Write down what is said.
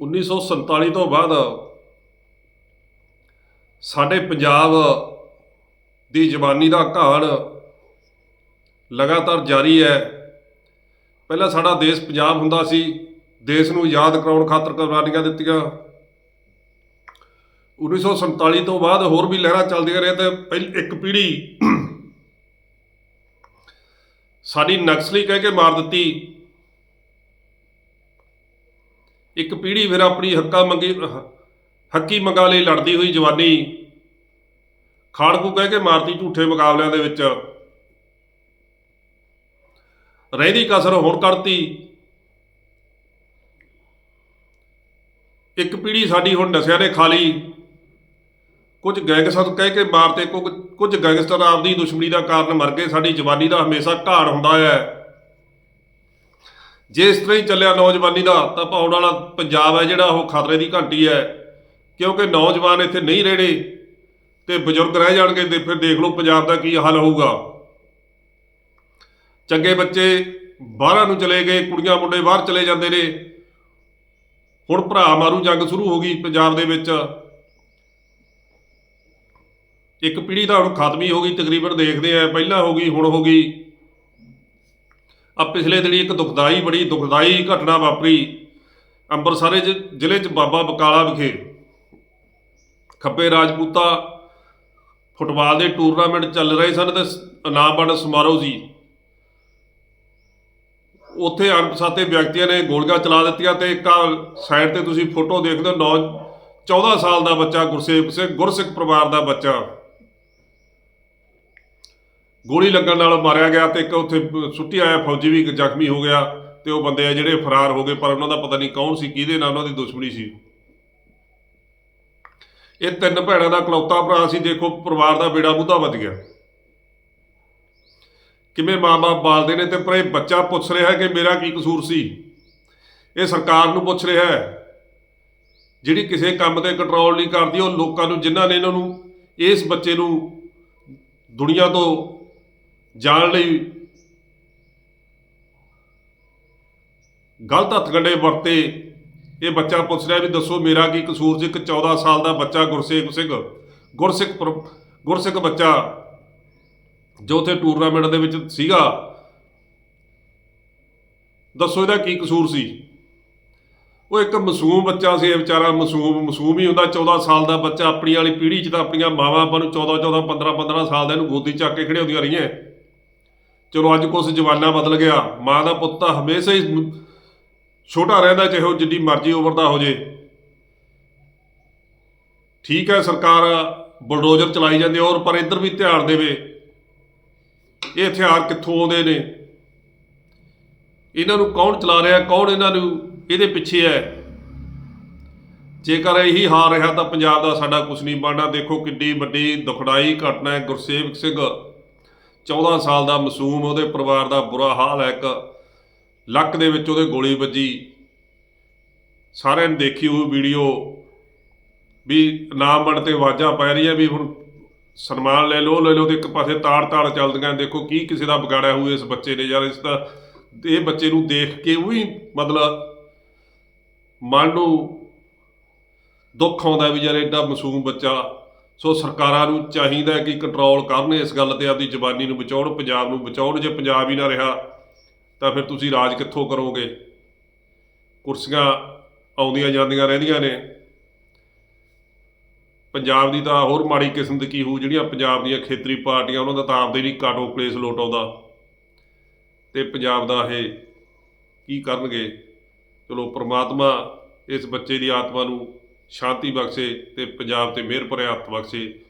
1947 ਤੋਂ ਬਾਅਦ ਸਾਡੇ ਪੰਜਾਬ ਦੀ ਜਵਾਨੀ ਦਾ ਘਾਣ ਲਗਾਤਾਰ ਜਾਰੀ ਹੈ। ਪਹਿਲਾਂ ਸਾਡਾ ਦੇਸ਼ ਪੰਜਾਬ ਹੁੰਦਾ ਸੀ, ਦੇਸ਼ ਨੂੰ ਯਾਦ ਕਰਾਉਣ ਖਾਤਰ ਕੁਰਬਾਨੀਆਂ ਦਿੱਤੀਆਂ। 1947 ਤੋਂ ਬਾਅਦ ਹੋਰ ਵੀ ਲਹਿਰਾਂ ਚੱਲਦੀਆਂ ਰਹੀਆਂ ਤੇ ਪਹਿਲ ਇੱਕ ਪੀੜ੍ਹੀ ਸਾਡੀ ਨਕਸਲੀ ਕਹਿ ਕੇ ਮਾਰ ਦਿੱਤੀ। ਇੱਕ ਪੀੜ੍ਹੀ ਫਿਰ ਆਪਣੀ ਹੱਕਾਂ ਮੰਗੀ ਹੱਕੀ ਮੰਗਾਂ ਲਈ ਲੜਦੀ ਹੋਈ ਜਵਾਨੀ ਖਾੜਕੂ ਕਹਿ ਕੇ ਮਾਰਤੀ ਝੂਠੇ ਮੁਕਾਬਲਿਆਂ ਦੇ ਵਿੱਚ। ਰਹਿੰਦੀ ਕਸਰ ਹੋਰ ਕਰਤੀ ਇੱਕ ਪੀੜ੍ਹੀ ਸਾਡੀ ਹੁਣ ਨਸ਼ਿਆਂ ਨੇ ਖਾ ਲਈ। ਕੁਝ ਗੈਂਗਸਟਰ ਕਹਿ ਕੇ ਮਾਰਤੇ ਕੁਝ ਗੈਂਗਸਟਰ ਆਪਦੀ ਦੁਸ਼ਮਣੀ ਦਾ ਕਾਰਨ ਮਰ ਗਏ। ਸਾਡੀ ਜਵਾਨੀ ਦਾ ਹਮੇਸ਼ਾ ਘਾੜ ਹੁੰਦਾ ਹੈ। ਜੇ ਇਸ ਤਰ੍ਹਾਂ ਹੀ ਚੱਲਿਆ ਨੌਜਵਾਨੀ ਦਾ, ਤਾਂ ਆਉਣ ਵਾਲਾ ਪੰਜਾਬ ਹੈ ਜਿਹੜਾ, ਉਹ ਖਤਰੇ ਦੀ ਘੰਟੀ ਹੈ। ਕਿਉਂਕਿ ਨੌਜਵਾਨ ਇੱਥੇ ਨਹੀਂ ਰਹਿਣੇ, ਤੇ ਬਜ਼ੁਰਗ ਰਹਿ ਜਾਣਗੇ, ਤੇ ਫਿਰ ਦੇਖ ਲਓ ਪੰਜਾਬ ਦਾ ਕੀ ਹਾਲ ਹੋਊਗਾ। ਚੰਗੇ ਬੱਚੇ ਬਾਹਰਾਂ ਨੂੰ ਚਲੇ ਗਏ, ਕੁੜੀਆਂ ਮੁੰਡੇ ਬਾਹਰ ਚਲੇ ਜਾਂਦੇ ਨੇ। ਹੁਣ ਭਰਾ ਮਾਰੂ ਜੰਗ ਸ਼ੁਰੂ ਹੋ ਗਈ ਪੰਜਾਬ ਦੇ ਵਿੱਚ। ਇੱਕ ਪੀੜ੍ਹੀ ਦਾ ਹੁਣ ਖਤਮ ਹੀ ਹੋ ਗਈ, ਤਕਰੀਬਨ ਦੇਖਦੇ ਆ, ਪਹਿਲਾਂ ਹੋ ਗਈ, ਹੁਣ ਹੋ ਗਈ। ਆ ਪਿਛਲੇ ਦਿਨੀ ਇੱਕ ਦੁਖਦਾਈ ਬੜੀ ਦੁਖਦਾਈ ਘਟਨਾ ਵਾਪਰੀ ਅੰਮ੍ਰਿਤਸਰ ਜ- ਜ਼ਿਲ੍ਹੇ 'ਚ ਬਾਬਾ ਬਕਾਲਾ ਵਿਖੇ। ਖੱਬੇ ਰਾਜਪੂਤਾ ਫੁੱਟਬਾਲ ਦੇ ਟੂਰਨਾਮੈਂਟ ਚੱਲ ਰਹੇ ਸਨ ਤੇ ਇਨਾਮ ਵੰਡ ਸਮਾਰੋਹ ਸੀ। ਉੱਥੇ ਅਣਪਛਾਤੇ ਵਿਅਕਤੀਆਂ ਨੇ ਗੋਲੀਆਂ ਚਲਾ ਦਿੱਤੀਆਂ ਤੇ ਇੱਕ ਸਾਈਡ ਤੇ ਤੁਸੀਂ ਫੋਟੋ ਦੇਖਦੇ ਹੋ, ਨੌ 14 ਸਾਲ ਦਾ ਬੱਚਾ ਗੁਰਸੇਵਕ ਸਿੰਘ, ਗੁਰਸਿੱਖ ਪਰਿਵਾਰ ਦਾ ਬੱਚਾ। ਗੋਲੀ ਲੱਗਣ ਨਾਲ ਮਾਰਿਆ ਗਿਆ ਤੇ ਇੱਕ ਉੱਥੇ ਸੁੱਟੀ ਆਇਆ ਫੌਜੀ ਵੀ ਜ਼ਖਮੀ ਹੋ ਗਿਆ ਤੇ ਉਹ ਬੰਦੇ ਆ ਜਿਹੜੇ ਫਰਾਰ ਹੋ ਗਏ, ਪਰ ਉਹਨਾਂ ਦਾ ਪਤਾ ਨਹੀਂ ਕੌਣ ਸੀ, ਕਿਹਦੇ ਨਾਲ ਉਹਨਾਂ ਦੀ ਦੁਸ਼ਮਣੀ ਸੀ। ਇਹ ਤਿੰਨ ਭੈਣਾਂ ਦਾ ਇਕਲੌਤਾ ਭਰਾ ਸੀ, ਦੇਖੋ ਪਰਿਵਾਰ ਦਾ ਬੇੜਾ ਬੁੱਧਾ ਵੱਜ ਗਿਆ। ਕਿਵੇਂ ਮਾਂ-ਬਾਪ ਪਾਲਦੇ ਨੇ ਤੇ ਪਰ ਇਹ ਬੱਚਾ ਪੁੱਛ ਰਿਹਾ ਹੈ ਕਿ ਮੇਰਾ ਕੀ ਕਸੂਰ ਸੀ? ਇਹ ਸਰਕਾਰ ਨੂੰ ਪੁੱਛ ਰਿਹਾ ਹੈ। ਜਿਹੜੀ ਕਿਸੇ ਕੰਮ ਤੇ ਕੰਟਰੋਲ ਨਹੀਂ ਕਰਦੀ, ਉਹ ਲੋਕਾਂ ਨੂੰ, ਜਿਨ੍ਹਾਂ ਨੇ ਇਹਨਾਂ ਨੂੰ, ਇਸ ਬੱਚੇ ਨੂੰ ਦੁਨੀਆ ਤੋਂ ਜਾਣ ਲਈ ਗਲਤ ਹੱਥਕੰਡੇ ਵਰਤੇ। ਇਹ ਬੱਚਾ ਪੁੱਛ ਰਿਹਾ ਵੀ ਦੱਸੋ ਮੇਰਾ ਕੀ ਕਸੂਰ ਸੀ? ਇੱਕ 14 ਸਾਲ ਦਾ ਬੱਚਾ ਗੁਰਸੇਖ ਸਿੰਘ। ਗੁਰਸਿੱਖ ਪਰ- ਗੁਰਸਿੱਖ ਬੱਚਾ ਜੋ ਉੱਥੇ ਟੂਰਨਾਮੈਂਟ ਦੇ ਵਿੱਚ ਸੀਗਾ। ਦੱਸੋ ਇਹਦਾ ਕੀ ਕਸੂਰ ਸੀ? ਉਹ ਇੱਕ ਮਾਸੂਮ ਬੱਚਾ ਸੀ, ਇਹ ਵਿਚਾਰਾ ਮਾਸੂਮ ਮਾਸੂਮ ਹੀ ਹੁੰਦਾ। 14 ਸਾਲ ਦਾ ਬੱਚਾ ਆਪਣੀ ਵਾਲੀ ਪੀੜ੍ਹੀ 'ਚ ਤਾਂ ਆਪਣੀਆਂ ਮਾਵਾਂ ਆਪਾਂ ਨੂੰ 14 14 15 15 ਸਾਲ ਦਾ ਇਹਨੂੰ ਗੋਦੀ ਚੱਕ ਕੇ ਖੜੇ ਹੁੰਦੀਆਂ ਰਹੀਆਂ। ਚਲੋ ਅੱਜ ਕੁਛ ਜਵਾਨਾ ਬਦਲ ਗਿਆ, ਮਾਂ ਦਾ ਪੁੱਤ ਤਾਂ ਹਮੇਸ਼ਾ ਹੀ ਛੋਟਾ ਰਹਿੰਦਾ ਚਾਹੇ ਉਹ ਜਿੱਡੀ ਮਰਜ਼ੀ ਉਮਰ ਦਾ ਹੋ ਜੇ। ਠੀਕ ਹੈ, ਸਰਕਾਰ ਬਲਡੋਜ਼ਰ ਚਲਾਈ ਜਾਂਦੀ ਔਰ ਪਰ ਇੱਧਰ ਵੀ ਧਿਆਨ ਦੇਵੇ। ਇਹ ਹਥਿਆਰ ਕਿੱਥੋਂ ਆਉਂਦੇ ਨੇ? ਇਹਨਾਂ ਨੂੰ ਕੌਣ ਚਲਾ ਰਿਹਾ, ਕੌਣ ਇਹਨਾਂ ਨੂੰ ਇਹਦੇ ਪਿੱਛੇ ਹੈ? ਜੇਕਰ ਇਹੀ ਹਾਰ ਰਿਹਾ ਤਾਂ ਪੰਜਾਬ ਦਾ ਸਾਡਾ ਕੁਝ ਨਹੀਂ ਬਣਨਾ। ਦੇਖੋ ਕਿੱਡੀ ਵੱਡੀ ਦੁਖਦਾਈ ਘਟਨਾ ਹੈ, ਗੁਰਸੇਵਕ ਸਿੰਘ 14 ਸਾਲ ਦਾ ਮਾਸੂਮ ਉਹਦੇ ਪਰਿਵਾਰ ਦਾ ਬੁਰਾ ਹਾਲ ਹੈ ਇੱਕ। ਲੱਕ ਦੇ ਵਿੱਚ ਉਹਦੇ ਗੋਲੀ ਵੱਜੀ। ਸਾਰਿਆਂ ਨੇ ਦੇਖੀ ਉਹ ਵੀਡੀਓ ਵੀ ਨਾਮ ਬਣ ਤੇ ਆਵਾਜ਼ਾਂ ਪੈ ਰਹੀਆਂ ਵੀ ਹੁਣ ਸਨਮਾਨ ਲੈ ਲਓ ਲੈ ਲਓ ਤੇ ਇੱਕ ਪਾਸੇ ਤਾੜ ਤਾੜ ਚੱਲਦੀਆਂ। ਦੇਖੋ ਕੀ ਕਿਸੇ ਦਾ ਵਿਗਾੜਿਆ ਹੋਊ ਇਸ ਬੱਚੇ ਨੇ ਯਾਰ, ਇਸ ਦਾ ਇਹ ਬੱਚੇ ਨੂੰ ਦੇਖ ਕੇ ਉਹ ਵੀ ਮਤਲਬ ਮਨ ਨੂੰ ਦੁੱਖ ਆਉਂਦਾ ਵੀ ਯਾਰ, ਐਡਾ ਮਾਸੂਮ ਬੱਚਾ ਸੋ ਸਰਕਾਰਾਂ ਨੂੰ ਚਾਹੀਦਾ ਕਿ ਕੰਟਰੋਲ ਕਰਨ ਇਸ ਗੱਲ ਤੇ ਆਪਦੀ ਜ਼ਬਾਨੀ ਨੂੰ ਬਚਾਉਣ, ਪੰਜਾਬ ਨੂੰ ਬਚਾਉਣ। ਜੇ ਪੰਜਾਬ ਹੀ ਨਾ ਰਿਹਾ, ਤਾਂ ਫਿਰ ਤੁਸੀਂ ਰਾਜ ਕਿੱਥੋਂ ਕਰੋਗੇ? ਕੁਰਸੀਆਂ ਆਉਂਦੀਆਂ ਜਾਂਦੀਆਂ ਰਹਿੰਦੀਆਂ ਨੇ। ਪੰਜਾਬ ਦੀ ਤਾਂ ਹੋਰ ਮਾੜੀ ਕਿਸਮਤ ਕੀ ਹੋਊ, ਜਿਹੜੀਆਂ ਪੰਜਾਬ ਦੀਆਂ ਖੇਤਰੀ ਪਾਰਟੀਆਂ, ਉਹਨਾਂ ਦਾ ਤਾਂ ਆਪਦੇ ਨਹੀਂ ਕਾਟੋ ਪਲੇਸ ਲੋਟ ਆਉਂਦਾ ਤੇ ਪੰਜਾਬ ਦਾ ਇਹ ਕੀ ਕਰਨਗੇ? ਚਲੋ, ਪ੍ਰਮਾਤਮਾ ਇਸ ਬੱਚੇ ਦੀ ਆਤਮਾ ਨੂੰ ਸ਼ਾਂਤੀ ਬਖਸ਼ੇ ਤੇ ਪੰਜਾਬ ਤੇ ਮਿਹਰ ਭਰਿਆ ਹੱਥ ਬਖਸ਼ੇ।